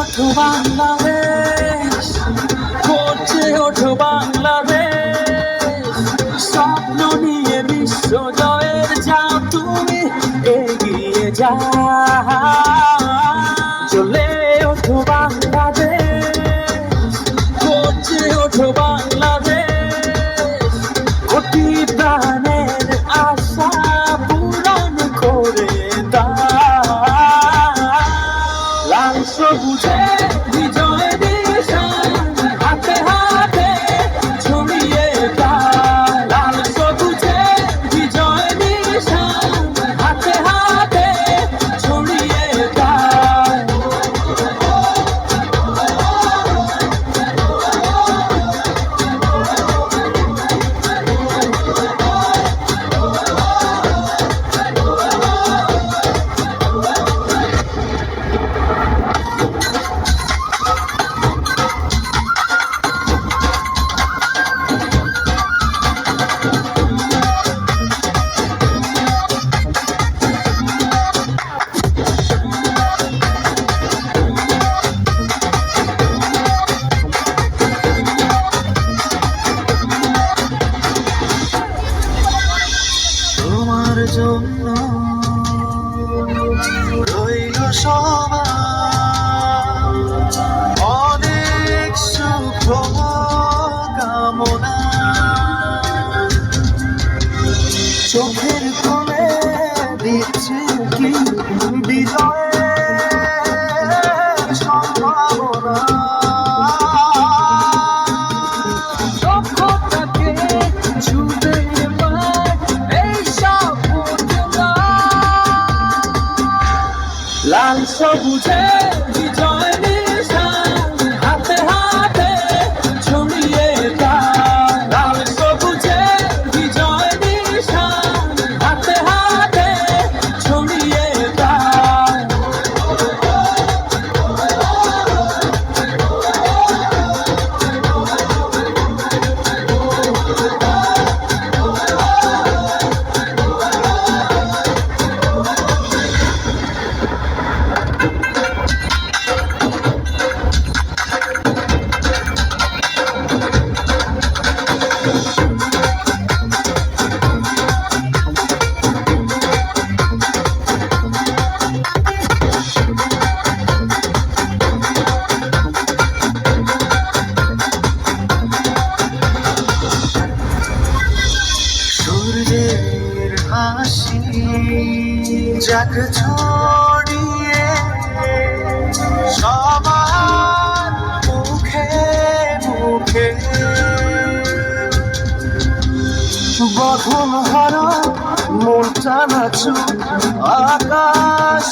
ওঠো বাংলাদেশ করছে ওঠো বাংলাদেশ। স্বপ্ন নিয়ে বিশ্ব জয়ের যা তুমি এগিয়ে যা। জন্য রইল সব ah 者 যাক ছড়িয়ে সবার মুখে মুখে। বহুম হর মন টানা আকাশ